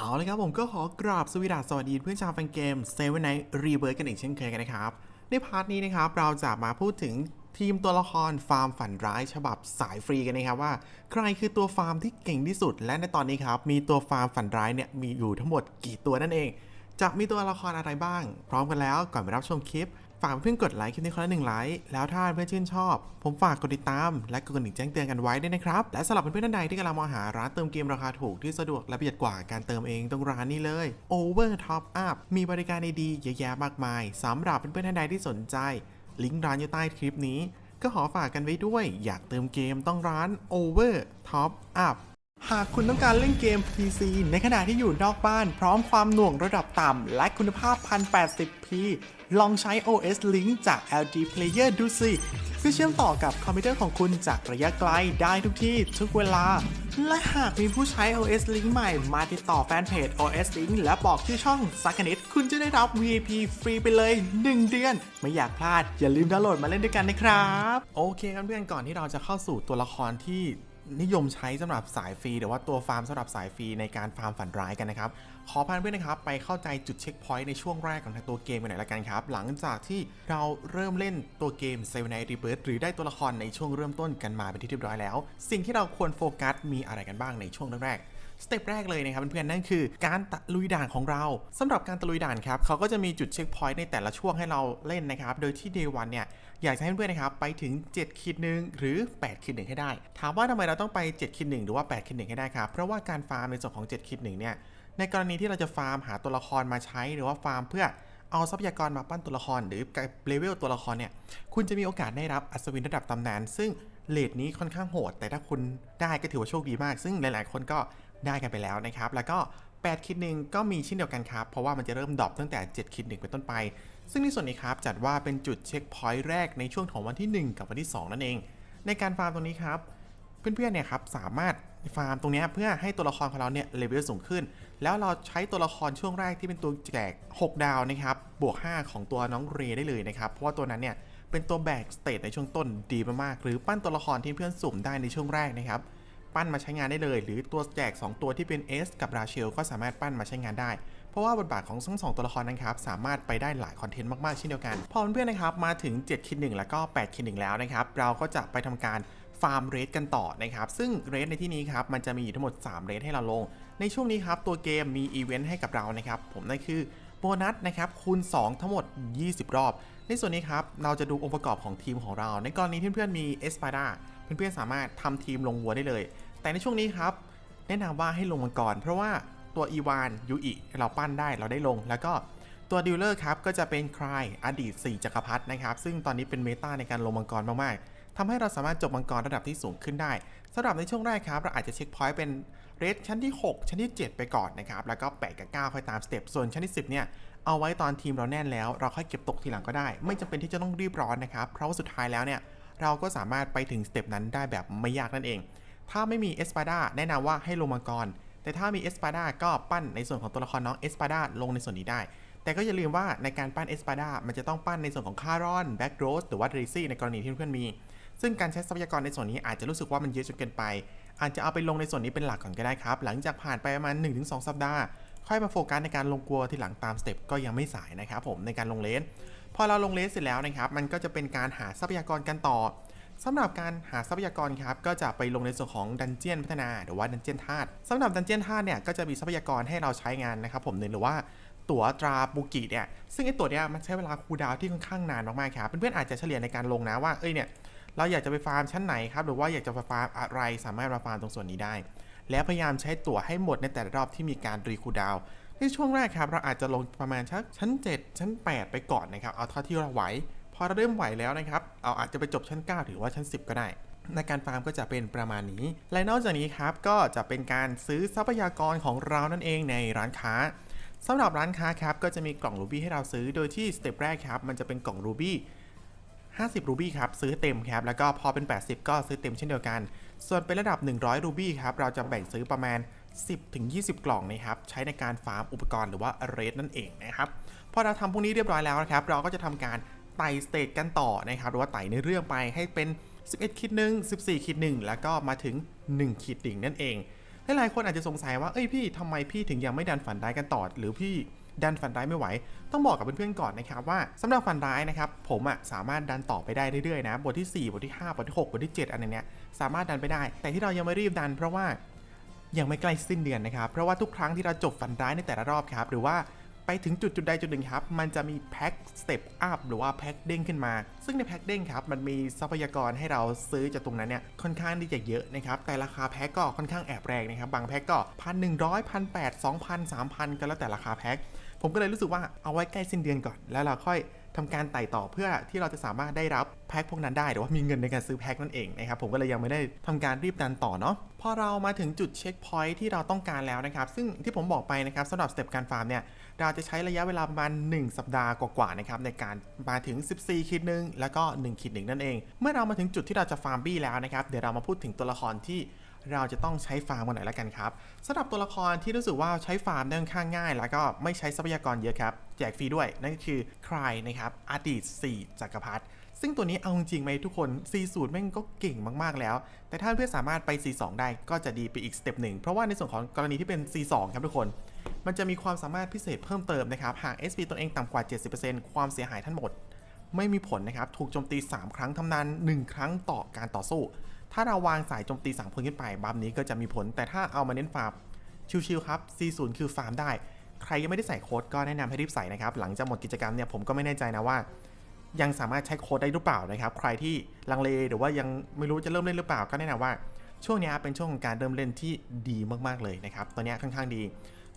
เอาเลยครับผมก็ขอกราบสวสดีสวัสดีเพื่อนชาวแฟนเกมเซเว่นไนท์รีเบิร์กันอีกเช่นเคยกันนะครับ ในพาร์ทนี้นะครับ เราจะมาพูดถึงทีมตัวละครฟาร์มฝันร้ายฉบับสายฟรีกันนะครับว่า ใครคือตัวฟาร์มที่เก่งที่สุด และในตอนนี้ครับมีตัวฟาร์มฝันร้ายเนี่ยมีอยู่ทั้งหมดกี่ตัวนั่นเอง จะมีตัวละครอะไรบ้าง พร้อมกันแล้วก่อนไปรับชมคลิป ฝากเพื่อนกดไลค์คลิปนี้คนละหนึ่งไลค์แล้วถ้าเพื่อนชื่นชอบ ผมฝากกดติดตาม และกดกระดิ่งแจ้งเตือนกันไว้ด้วยนะครับ และสำหรับเพื่อนท่านใดที่กำลังมองหาร้านเติมเกมราคาถูกที่สะดวกและประหยัดกว่าการเติมเองตรงร้านนี้เลย Over Top Up มีบริการดีๆเยอะแยะมากมายสำหรับเพื่อนๆท่านใดที่สนใจ ลิงก์ร้านอยู่ใต้คลิปนี้ ก็ขอฝากกันไว้ด้วย อยากเติมเกมต้องร้าน Over Top Up หากคุณต้องการเล่นเกม PC ในขณะที่อยู่นอกบ้าน พร้อมความหน่วงระดับต่ำและคุณภาพ 1080p ลองใช้ OS Link จาก LG Player ดูสิเพื่อเชื่อมต่อกับคอมพิวเตอร์ของคุณจากระยะไกลได้ทุกที่ทุกเวลา และหากมีผู้ใช้ OS Link ใหม่มาติดต่อแฟนเพจ OS Link และบอกชื่อช่องสักนิด คุณจะได้รับ VIP ฟรีไปเลย 1 เดือน ไม่อยากพลาด อย่าลืมดาวน์โหลดมาเล่นด้วยกันนะครับ โอเคครับเพื่อนก่อนที่เราจะเข้าสู่ตัวละครที่นิยมใช้สำหรับสายฟรีหรือว่าตัวฟาร์มสำหรับสายฟรีในการฟาร์มฝันร้ายกันนะครับ ขอพาเพื่อนนะครับไปเข้าใจจุดเช็คพอยต์ในช่วงแรกของทางตัวเกมกันหน่อยละกันครับ หลังจากที่เราเริ่มเล่นตัวเกม Seven Nights Rebirth หรือได้ตัวละครในช่วงเริ่มต้นกันมาเป็นที่เรียบร้อยแล้ว สิ่งที่เราควรโฟกัสมีอะไรกันบ้างในช่วงแรกสเต็ปแรกเลยนะครับเพื่อนๆนั่นคือการตะลุยด่านของเราสำหรับการตะลุยด่านครับเขาก็จะมีจุดเช็คพอยต์ในแต่ละช่วงให้เราเล่นนะครับ โดยที่ Day 1เนี่ยอยากจะให้เพื่อนๆนะครับไปถึง7ขีดหนึ่งหรือ8ขีดหนึ่งให้ได้ ถามว่าทำไมเราต้องไป7ขีดหนึ่งหรือว่า8ขีดหนึ่งให้ได้ครับเพราะว่าการฟาร์มในส่วนของ7ขีดหนึ่งเนี่ย ในกรณีที่เราจะฟาร์มหาตัวละครมาใช้หรือว่าฟาร์มเพื่อเอาทรัพยากรมาปั้นตัวละครหรือเลเวลตัวละครเนี่ย คุณจะมีโอกาสได้รับอัศวินระดับตำนาน ซึ่งเลทนี้ค่อนข้างโหด แต่ถ้าคุณได้ก็ถือว่าโชคดีมาก ซึ่งหลาย ๆ คนก็ได้กันไปแล้วนะครับ แล้วก็ 8 คิดหนึ่งก็มีเช่นเดียวกันครับ เพราะว่ามันจะเริ่มดรอปตั้งแต่ 7 คิดหนึ่งเป็นต้นไป ซึ่งในส่วนนี้ครับจัดว่าเป็นจุดเช็คพอยต์แรกในช่วงของวันที่ 1 กับวันที่ 2 นั่นเอง ในการฟาร์มตรงนี้ครับ เพื่อน ๆ เนี่ยครับสามารถ ฟาร์มตรงนี้เพื่อให้ตัวละครของเราเนี่ยเลเวลสูงขึ้น แล้วเราใช้ตัวละครช่วงแรกที่เป็นตัวแจก 6 ดาวนะครับ บวก 5 ของตัวน้องเรย์ได้เลยนะครับ เพราะว่าตัวนั้นเนี่ยเป็นตัวแบกสเตตในช่วงต้นดีมากๆ หรือปั้นตัวละครที่เพื่อนสุ่มได้ในช่วงแรกนะครับ ปั้นมาใช้งานได้เลย หรือตัวแจก 2 ตัวที่เป็น S กับราเชลก็สามารถปั้นมาใช้งานได้เพราะว่าบทบาทของทั้งสองตัวละครนั้นครับสามารถไปได้หลายคอนเทนต์มากๆเช่นเดียวกัน พอเพื่อนๆนะครับมาถึง7คิด1แล้วก็8คิด1แล้วนะครับเราก็จะไปทำการ ฟาร์มเรทกันต่อนะครับ ซึ่งเรทในที่นี้ครับมันจะมีอยู่ทั้งหมด 3 เรทให้เราลง ในช่วงนี้ครับ ตัวเกมมีอีเวนต์ให้กับเรานะครับ ผมนั่นคือโบนัสนะครับคูณ 2 ทั้งหมด 20 รอบ ในส่วนนี้ครับ เราจะดูองค์ประกอบของทีมของเรา ในกรณีที่เพื่อนๆมีเอสปาดาเพื่อนๆสามารถทำทีมลงวัวได้เลย แต่ในช่วงนี้ครับ แนะนำว่าให้ลงมังกรเพราะว่าตัวอีวานยูอิเราปั้นได้เราได้ลง แล้วก็ตัวดิวเลอร์ครับก็จะเป็นใครอดีต 4 จักรพรรดินะครับซึ่งตอนนี้เป็นเมตาในการลงมังกรมากๆ ทำให้เราสามารถจบมังกรระดับที่สูงขึ้นได้สำหรับในช่วงแรกครับ เราอาจจะเช็คพอยต์เป็นเรทชั้นที่ 6 ชั้นที่ 7 ไปก่อนนะครับ แล้วก็8กับ9ค่อยตามสเต็ปส่วนชั้นที่ 10 เนี่ย เอาไว้ตอนทีมเราแน่นแล้ว เราค่อยเก็บตกทีหลังก็ได้ ไม่จำเป็นที่จะต้องรีบร้อนนะครับ เพราะว่าสุดท้ายแล้วเนี่ยเราก็สามารถไปถึงสเต็ปนั้นได้แบบไม่ยากนั่นเอง ถ้าไม่มีเอสปาดาแนะนำว่าให้ลงมังกร แต่ถ้ามีเอสปาดาก็ปั้นในส่วนของตัวละครน้องเอสปาดาลงในส่วนนี้ได้ แต่ก็อย่าลืมว่าในการปั้นเอสปาดามันจะต้องปั้นในส่วนของคารอนแบ็กโรสหรือว่าเดรซี่ในกรณีที่เพื่อนมี ซึ่งการใช้ทรัพยากรในส่วนนี้อาจจะรู้สึกว่ามันเยอะจนเกินไป อาจจะเอาไปลงในส่วนนี้เป็นหลักก่อนก็ได้ครับ หลังจากผ่านไปประมาณ 1-2 สัปดาห์ ค่อยมาโฟกัสในการลงกลัวที่หลังตามสเต็ปก็ยังไม่สายนะครับผมในการลงเลนพอเราลงเลนเสร็จแล้วนะครับมันก็จะเป็นการหาทรัพยากรกันต่อสำหรับการหาทรัพยากรครับก็จะไปลงในส่วนของดันเจียนพัฒนาหรือว่าดันเจียนธาตุสำหรับดันเจียนธาตุเนี่ยก็จะมีทรัพยากรให้เราใช้งานนะครับผมหรือว่าตั๋วตราบุกิเนี่ยซึ่งไอ้ตั๋วเนี่ยมันใช้เวลาคูลดาวที่ค่อนข้างนานมากๆครับเพื่อนๆอาจจะเฉลี่ยในการลงนะว่าเอ้ยเนี่ย เราอยากจะไปฟาร์มชั้นไหนครับ หรือว่าอยากจะไปฟาร์มอะไรสามารถมาฟาร์มตรงส่วนนี้ได้ แล้วพยายามใช้ตั๋วให้หมดในแต่ละรอบที่มีการรีคูดาวในช่วงแรกครับเราอาจจะลงประมาณชักชั้น 7 ชั้น 8 ไปก่อนนะครับ เอาเท่าที่เราไหว พอเราเริ่มไหวแล้วนะครับ เอาอาจจะไปจบชั้น 9 หรือว่าชั้น 10 ก็ได้ ในการฟาร์มก็จะเป็นประมาณนี้ และนอกจากนี้ครับก็จะเป็นการซื้อทรัพยากรของเรานั่นเองในร้านค้าสำหรับร้านค้าครับก็จะมีกล่องรูบี้ให้เราซื้อ โดยที่สเต็ปแรกครับมันจะเป็นกล่องรูบี้ 50 รูบี้ครับซื้อเต็มครับแล้วก็พอเป็น 80 ก็ซื้อเต็มเช่นเดียวกัน ส่วนเป็นระดับ 100 รูบี้ครับเราจะแบ่งซื้อประมาณ 10ถึง20 กล่องนะครับใช้ในการฟาร์มอุปกรณ์หรือว่าเรทนั่นเองนะครับพอเราทำพวกนี้เรียบร้อยแล้วนะครับเราก็จะทำการไต่สเตจกันต่อนะครับหรือว่าไต่ในเรื่องไปให้เป็น 11คิดหนึ่ง14คิดหนึ่งแล้วก็มาถึง1คิดหนึ่งนั่นเองหลายๆคนอาจจะสงสัยว่าเอ้ยพี่ทำไมพี่ถึงยังไม่ดันฝันร้กันต่อหรือพี่ ดันฝันร้ายไม่ไหว ต้องบอกกับเพื่อนๆก่อนนะครับว่าสำหรับฝันร้ายนะครับผมอะสามารถดันต่อไปได้เรื่อยๆนะบทที่ 4 บทที่ 5 บทที่ 6 บทที่ 7 อันเนี้ยสามารถดันไปได้ แต่ที่เรายังไม่รีบดัน เพราะว่ายังไม่ใกล้สิ้นเดือนนะครับเพราะว่าทุกครั้งที่เราจบฝันร้ายในแต่ละรอบครับหรือว่าไปถึงจุดจุดใดจุดหนึ่งครับ มันจะมีแพ็คสเต็ปอัพหรือว่าแพ็คเด้งขึ้นมา ซึ่งในแพ็คเด้งครับ มันมีทรัพยากรให้เราซื้อจากตรงนั้นเนี่ย ค่อนข้างที่จะเยอะนะครับ แต่ราคาแพ็คก็ค่อนข้างแอบแรงนะครับ บางแพ็คก็พันหนึ่งร้อยพันแปดสองพันสามพันก็แล้วแต่ราคาแพ็ค ผมก็เลยรู้สึกว่าเอาไว้ใกล้สิ้นเดือนก่อน แล้วเราค่อยทำการไต่ต่อเพื่อที่เราจะสามารถได้รับแพ็คพวกนั้นได้หรือว่ามีเงินในการซื้อแพ็คนั่นเองนะครับผมก็เลยยังไม่ได้ทำการรีบดันต่อเนาะพอเรามาถึงจุดเช็คพอยท์ที่เราต้องการแล้วนะครับ ซึ่งที่ผมบอกไปนะครับสำหรับสเต็ปการฟาร์มเนี่ยเราจะใช้ระยะเวลาประมาณ1สัปดาห์กว่าๆนะครับในการมาถึง 14คิดหนึ่งแล้วก็1คิดหนึ่งนั่นเอง เมื่อเรามาถึงจุดที่เราจะฟาร์มบี้แล้วนะครับเดี๋ยวเรามาพูดถึงตัวละครที่ เราจะต้องใช้ฟาร์มกันหน่อยละกันครับสำหรับตัวละครที่รู้สึกว่าใช้ฟาร์มได้ค่อนข้างง่าย แล้วก็ไม่ใช้ทรัพยากรเยอะครับ แจกฟรีด้วย นั่นก็คือใครนะครับอดีต4จักรพรรดิซึ่งตัวนี้เอาจริงๆไหมทุกคน C0 แม่งก็เก่งมากๆแล้ว แต่ถ้าเพื่อนสามารถไป C2 ได้ก็จะดีไปอีกสเต็ปหนึ่ง เพราะว่าในส่วนของกรณีที่เป็น C2 ครับทุกคน มันจะมีความสามารถพิเศษเพิ่มเติมนะครับ หาก SP ตนเองต่ำกว่า 70%ความเสียหายทั้งหมด ไม่มีผลนะครับ ถูกโจมตี 3 ครั้งทำนาน 1 ครั้งต่อการต่อสู้ ถ้าเราวางสายโจมตี3คนขึ้นไปบัมนี้ก็จะมีผล แต่ถ้าเอามาเน้นฟาร์มชิวๆครับ C0 คือฟาร์มได้ ใครยังไม่ได้ใส่โค้ดก็แนะนำให้รีบใส่นะครับ หลังจากหมดกิจกรรมเนี่ยผมก็ไม่แน่ใจนะว่า ยังสามารถใช้โค้ดได้หรือเปล่านะครับ ใครที่ลังเลหรือว่ายังไม่รู้จะเริ่มเล่นหรือเปล่าก็แนะนำว่า ช่วงนี้เป็นช่วงของการเริ่มเล่นที่ดีมากๆเลยนะครับตัวนี้ค่อนข้างดี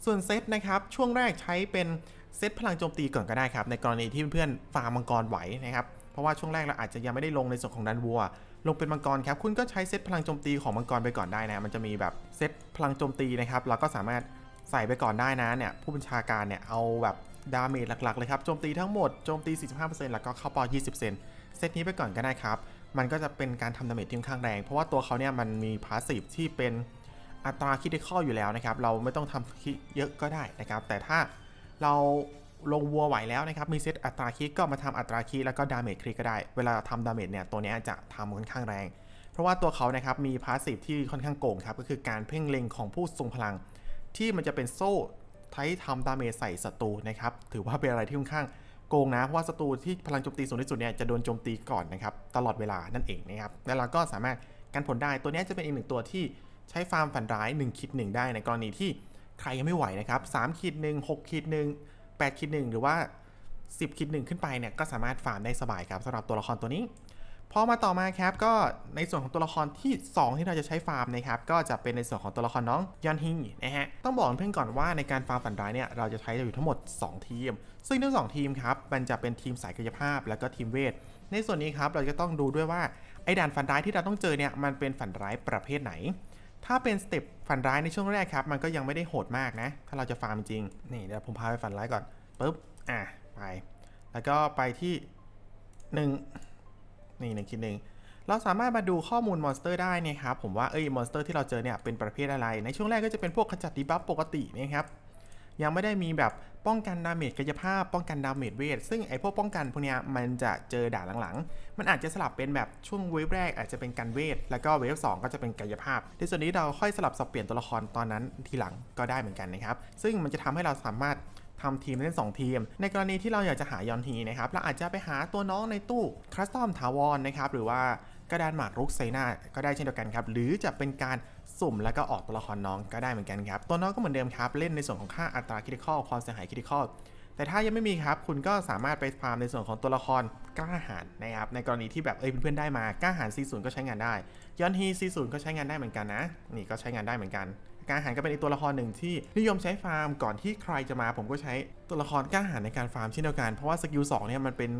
ส่วนเซตนะครับ ช่วงแรกใช้เป็นเซตพลังโจมตีก่อนก็ได้ครับ ในกรณีที่เพื่อนๆฟาร์มมังกรไหวนะครับ เพราะว่าช่วงแรกเราอาจจะยังไม่ได้ลงในส่วนของดันวัว ลงเป็นมังกรครับ คุณก็ใช้เซตพลังโจมตีของมังกรไปก่อนได้นะ มันจะมีแบบเซตพลังโจมตีนะครับเราก็สามารถใส่ไปก่อนได้นะเนี่ยผู้บัญชาการเนี่ยเอาแบบดาเมจหลักๆเลยครับโจมตีทั้งหมดโจมตี 45%แล้วก็เข้าปอ 20%เซตนี้ไปก่อนก็ได้ครับ มันก็จะเป็นการทำดาเมจที่ค่อนข้างแรง เพราะว่าตัวเขาเนี่ยมันมีพาสซีฟที่เป็นอัตราคิดข้ออยู่แล้วนะครับ เราไม่ต้องทำคิดเยอะก็ได้นะครับ แต่ถ้าเรา ลงวัวไหวแล้วนะครับ มีเซตอัตราคิดก็มาทำอัตราคิดแล้วก็ดาเมจคลิกก็ได้ เวลาทำดาเมจเนี่ยตัวนี้จะทำค่อนข้างแรง เพราะว่าตัวเขานะครับมีพาสซีฟที่ค่อนข้างโกงครับ ก็คือการเพ่งเล็งของผู้ทรงพลัง ที่มันจะเป็นโซ่ใช้ทำดาเมจใส่ศัตรูนะครับ ถือว่าเป็นอะไรที่ค่อนข้างโกงนะ เพราะว่าศัตรูที่พลังโจมตีสูงที่สุดเนี่ยจะโดนโจมตีก่อนนะครับตลอดเวลานั่นเองนะครับแล้วเราก็สามารถกันผลได้ตัวนี้จะเป็นอีกหนึ่งตัวที่ใช้ฟาร์มฝันร้าย1คิด1ได้ในกรณีที่ใครยังไม่ไหวนะครับ3คิด1 6คิด1 8คิด1หรือว่า 10คิด1ขึ้นไปเนี่ยก็สามารถฟาร์มได้สบายครับสำหรับตัวละครตัวนี้พอมาต่อมาครับก็ในส่วนของตัวละครที่ 2 ที่เราจะใช้ฟาร์มนะครับก็จะเป็นในส่วนของตัวละครน้องยอนฮิงนะฮะต้องบอกเพื่อนก่อนว่าในการฟาร์มฝันร้ายเนี่ยเราจะใช้อยู่ทั้งหมด 2 ทีม ซึ่งทั้งสองทีมครับมันจะเป็นทีมสายกายภาพแล้วก็ทีมเวท ในส่วนนี้ครับเราจะต้องดูด้วยว่าไอ้ด่านฝันร้ายที่เราต้องเจอเนี่ยมันเป็นฝันร้ายประเภทไหน ถ้าเป็นสเต็ป ฝันร้ายในช่วงแรกครับ มันก็ยังไม่ได้โหดมากนะ ถ้าเราจะฟาร์มจริง นี่เดี๋ยวผมพาไปฝันร้ายก่อนปุ๊บ อะ ไป แล้วก็ไปที่หนึ่งนี่หนึ่งคิดหนึ่งเราสามารถมาดูข้อมูลมอนสเตอร์ได้นะครับ ผมว่าเอ้ยมอนสเตอร์ที่เราเจอเนี่ยเป็นประเภทอะไร ในช่วงแรกก็จะเป็นพวกขจัดดีบัฟปกตินะครับ ยังไม่ได้มีแบบป้องกันดาเมจกายภาพป้องกันดาเมจเวทซึ่งไอพวกป้องกันพวกเนี้ยมันจะเจอด่านหลังๆ มันอาจจะสลับเป็นแบบช่วงเวฟแรกอาจจะเป็นการเวท แล้วก็เวฟสองก็จะเป็นกายภาพ ในส่วนนี้เราค่อยสลับสับเปลี่ยนตัวละครตอนนั้นทีหลังก็ได้เหมือนกันนะครับ ซึ่งมันจะทำให้เราสามารถทำทีมเล่น 2 ทีม ในกรณีที่เราอยากจะหายอนทีนะครับเราอาจจะไปหาตัวน้องในตู้ครัสตอมถาวรนะครับหรือว่ากระดานหมากรุกไซนาก็ได้เช่นเดียวกันครับหรือจะเป็นการ สุ่มแล้วก็ออกตัวละครน้องก็ได้เหมือนกันครับ ตัวน้องก็เหมือนเดิมครับ เล่นในส่วนของค่าอัตราคิดข้อความเสียหายคิดข้อแต่ถ้ายังไม่มีครับ คุณก็สามารถไปฟาร์มในส่วนของตัวละครกล้าหาญนะครับ ในกรณีที่แบบเอ้ยเพื่อนๆได้มากล้าหาญซี0ก็ใช้งานได้ ย้อนฮีซี0ก็ใช้งานได้เหมือนกันนะ นี่ก็ใช้งานได้เหมือนกันกล้าหาญก็เป็นอีกตัวละครหนึ่งที่นิยมใช้ฟาร์มก่อนที่ใครจะมา ผมก็ใช้ตัวละครกล้าหาญในการฟาร์มเช่นเดียวกันเพราะว่าสกิล2เนี่ยมันเป็น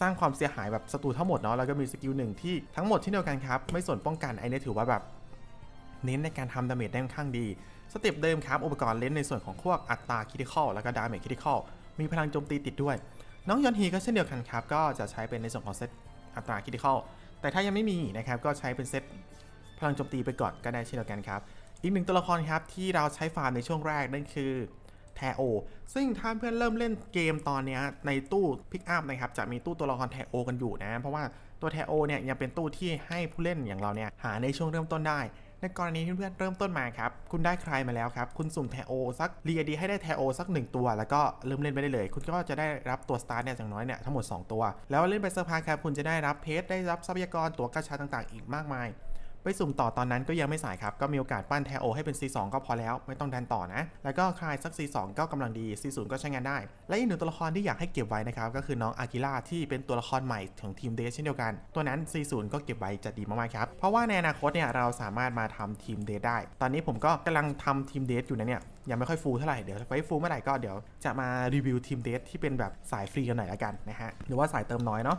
สร้างความเสียหายแบบศัตรูทั้งหมดเนาะแล้วก็มีสกิลหนึ่งที่ทั้งหมดเช่นเดียวกันครับไม่ส่วนป้องกันไอเนี่ถือว่าแบบ เน้นในการทำดาเมจได้ค่อนข้างดี สเต็ปเดิมครับอุปกรณ์เล่นในส่วนของพวกอัตราคิด i คอลแล้วก็ดาเมจคิด i คอลมีพลังโจมตีติดด้วย น้องยอนฮีก็เช่นเดียวกันครับ ก็จะใช้เป็นในส่วนของเซตอัตราคิด i คอลแต่ถ้ายังไม่มีนะครับก็ใช้เป็นเซตพลังโจมตีไปก่อนก็ได้เช่นเดียวกันครับ อีกหนึ่งตัวละครครับที่เราใช้ฟาร์มในช่วงแรกนั่นคือแทโอ ซึ่งถ้าเพื่อนเริ่มเล่นเกมตอนนี้ในตู้พิกอัพนะครับ จะมีตู้ตัวละครแทโอกันอยู่นะ เพราะว่าตัวแทโอเนี่ยยังเป็นตู้ที่ให้ผู้เล่นอย่างเราเนี่ยหาในช่วงเริ่มต้นได้ ในกรณีที่เพื่อนเริ่มต้นมาครับ คุณได้ใครมาแล้วครับ คุณสุ่มแทโอสักเรียดีให้ได้แทโอสัก 1 ตัว แล้วก็เริ่มเล่นไปได้เลย คุณก็จะได้รับตัวสตาร์เนี่ยอย่างน้อยเนี่ยทั้งหมด 2 ตัว แล้วเล่นไปสักพักครับคุณจะได้รับเพชรได้รับทรัพยากรตัวกระชาต่างๆ อีกมากมาย ไปสุ่มต่อตอนนั้นก็ยังไม่สายครับ ก็มีโอกาสปั้นแทโอให้เป็น C2 ก็พอแล้ว ไม่ต้องดันต่อนะ แล้วก็คลายสัก C2 ก็กำลังดี C0 ก็ใช้งานได้ และอีกหนึ่งตัวละครที่อยากให้เก็บไว้นะครับ ก็คือน้องอากิล่าที่เป็นตัวละครใหม่ของทีมเดชเช่นเดียวกัน ตัวนั้น C0 ก็เก็บไว้จะดีมากๆครับ เพราะว่าในอนาคตเนี่ยเราสามารถมาทำทีมเดทได้ ตอนนี้ผมก็กำลังทำทีมเดทอยู่นะเนี่ยยังไม่ค่อยฟูลเท่าไหร่ เดี๋ยวไว้ฟูลเมื่อไหร่ก็เดี๋ยวจะมารีวิวทีมเดทที่เป็นแบบสายฟรีกันหน่อยละกันนะฮะหรือว่าสายเติมน้อยเนาะ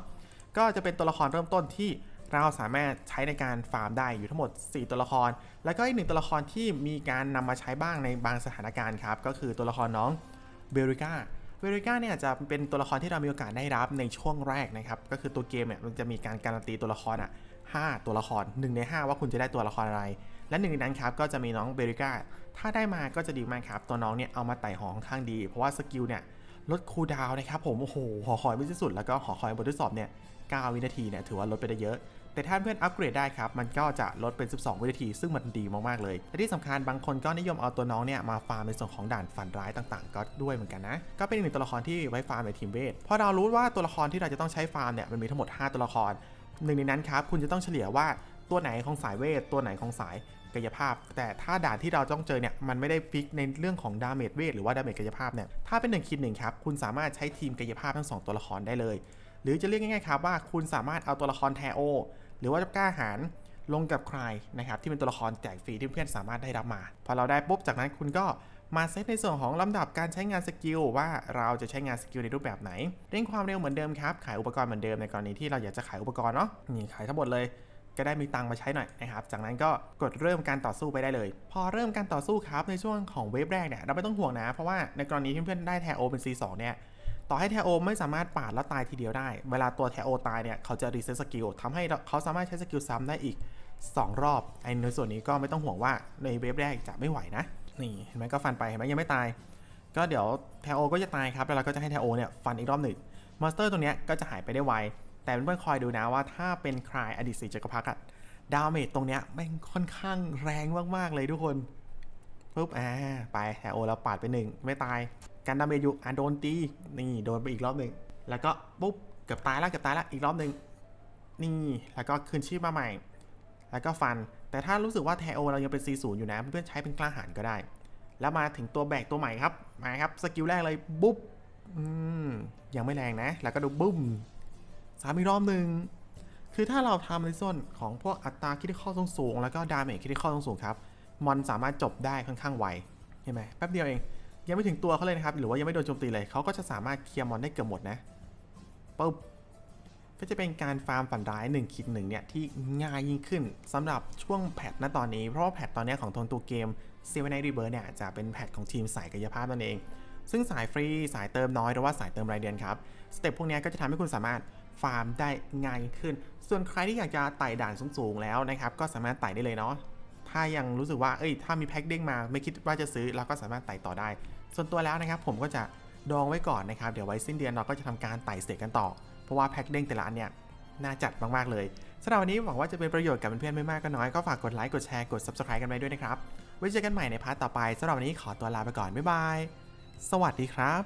ก็จะเป็นตัวละครเริ่มต้นที่ เราสามารถใช้ในการฟาร์มได้อยู่ทั้งหมด 4 ตัวละคร แล้วก็อีกหนึ่งตัวละครที่มีการนำมาใช้บ้างในบางสถานการณ์ครับ ก็คือตัวละครน้องเบริก้าเบริก้าเนี่ยจะเป็นตัวละครที่เรามีโอกาสได้รับในช่วงแรกนะครับ ก็คือตัวเกมเนี่ยมันจะมีการการันตีตัวละครอะ5ตัวละคร 1 ใน 5 ว่าคุณจะได้ตัวละครอะไร และหนึ่งในนั้นครับก็จะมีน้องเบริก้าถ้าได้มาก็จะดีมากครับ ตัวน้องเนี่ยเอามาไต่หอค่อนข้างดี เพราะว่าสกิลเนี่ยลดคูลดาวน์นะครับผมโอ้โหหอคอยไม่ที่สุดแล้วก็หอคอยบททดสอบเนี่ย9วินาทีเนี่ยถือว่าลดไปได้เยอะ แต่ถ้าเพื่อนอัปเกรดได้ครับ มันก็จะลดเป็น 12 วินาที ซึ่งมันดีมากๆเลย และที่สำคัญบางคนก็นิยมเอาตัวน้องเนี่ยมาฟาร์มในส่วนของด่านฝันร้ายต่างๆ ก็ด้วยเหมือนกันนะ ก็เป็นอีกหนึ่งตัวละครที่ไว้ฟาร์มในทีมเวทพราะเรารู้ว่าตัวละครที่เราจะต้องใช้ฟาร์มเนี่ยมันมีทั้งหมด 5 ตัวละครหนึ่งในนั้นครับคุณจะต้องเฉลี่ยว่าตัวไหนของสายเวท ตัวไหนของสายกายภาพ แต่ถ้าด่านที่เราต้องเจอเนี่ยมันไม่ได้ฟิกในเรื่องของดาเมจเวทหรือว่าดาเมจกายภาพเนี่ยถ้าเป็น1คิดหนึ่งครับคุณสามารถใช้ทีมกายภาพทั้ง 2 ตัวละครได้เลย หรือจะเรียกง่ายๆครับว่าคุณสามารถเอาตัวละครแทโอ หรือว่าจะกล้าหารลงกับใครนะครับที่เป็นตัวละครแจกฟรีที่เพื่อนสามารถได้รับมา พอเราได้ปุ๊บจากนั้นคุณก็มาเซตในส่วนของลำดับการใช้งานสกิลว่าเราจะใช้งานสกิลในรูปแบบไหนเร่งความเร็วเหมือนเดิมครับ ขายอุปกรณ์เหมือนเดิมในกรณีที่เราอยากจะขายอุปกรณ์เนาะนี่ขายทั้งหมดเลยก็ได้มีตังค์มาใช้หน่อยนะครับ จากนั้นก็กดเริ่มการต่อสู้ไปได้เลย พอเริ่มการต่อสู้ครับในช่วงของเวฟแรกเนี่ยเราไม่ต้องห่วงนะ เพราะว่าในกรณีที่เพื่อนได้แทโอเป็น C2 เนี่ย ต่อให้แทโอไม่สามารถปาดแล้วตายทีเดียวได้ เวลาตัวแทโอตายเนี่ย เขาจะรีเซ็ตสกิลทำให้เขาสามารถใช้สกิลซ้ำได้อีก 2 รอบไอ้ในส่วนนี้ก็ไม่ต้องห่วงว่าในเวฟแรกจะไม่ไหวนะ นี่เห็นไหมก็ฟันไปเห็นไหมยังไม่ตาย ก็เดี๋ยวแทโอก็จะตายครับ แล้วเราก็จะให้แทโอเนี่ยฟันอีกรอบหนึ่งมอนสเตอร์ตัวเนี้ยก็จะหายไปได้ไว แต่เพื่อนๆคอยดูนะว่าถ้าเป็นใครอดีตสีจักรพรรดิดาเมจตรงเนี้ยแม่งค่อนข้างแรงมากๆเลยทุกคนปุ๊บอ่าไปแทโอเราปาดไปหนึ่งไม่ตาย การดาเมจอยู่อะโดนตีนี่โดนไปอีกรอบหนึ่งแล้วก็ปุ๊บเกือบตายแล้วเกือบตายแล้วอีกรอบหนึ่งนี่แล้วก็คืนชีพมาใหม่ แล้วก็ฟัน แต่ถ้ารู้สึกว่าแทโอเรายังเป็น C0 อยู่นะเพื่อนใช้เป็นกล้าหาญก็ได้ แล้วมาถึงตัวแบกตัวใหม่ครับมาครับสกิลแรกเลยบุ๊บอืมยังไม่แรงนะ แล้วก็ดูบุ้มสามอีกรอบหนึ่งคือถ้าเราทำในส่วนของพวกอัตราคิดข้อสูงๆแล้วก็ดาเมจคิดข้อสูงๆครับมอนสามารถจบได้ค่อนข้างไวเห็นไหมแป๊บเดียวเอง ยังไม่ถึงตัวเขาเลยนะครับ หรือว่ายังไม่โดนโจมตีเลยเขาก็จะสามารถเคลียร์มอนได้เกือบหมดนะปุ๊บก็จะเป็นการฟาร์มฝันร้าย1คิดหนึ่งเนี่ยที่ง่ายยิ่งขึ้นสำหรับช่วงแพทณตอนนี้ เพราะว่าแพทตอนนี้ของทงตัวเกม s e v e n Night Rebirth เนี่ยจะเป็นแพทของทีมสายกายภาพนั่นเอง ซึ่งสายฟรีสายเติมน้อยหรือว่าสายเติมรายเดือนครับสเต็ปพวกนี้ก็จะทำให้คุณสามารถฟาร์มได้ง่ายยิ่งขึ้น ส่วนใครที่อยากจะไต่ด่านสูงๆแล้วนะครับก็สามารถไต่ได้เลยเนาะ ถ้ายังรู้สึกว่าเอ้ยถ้ามีแพ็คเด้งมาไม่คิดว่าจะซื้อเราก็สามารถไต่ต่อได้ ส่วนตัวแล้วนะครับผมก็จะดองไว้ก่อนนะครับเดี๋ยวไว้สิ้นเดือนเราก็จะทำการไต่เต็กกันต่อ เพราะว่าแพ็คเด้งแต่ละอันเนี่ยน่าจัดมากๆเลยสำหรับวันนี้หวังว่าจะเป็นประโยชน์กับเพื่อนๆไม่มากก็น้อยก็ฝากกดไลค์กดแชร์กด subscribe กันไว้ด้วยนะครับไว้เจอกันใหม่ในพาร์ทต่อไปสำหรับวันนี้ขอตัวลาไปก่อนบ๊ายบายสวัสดีครับ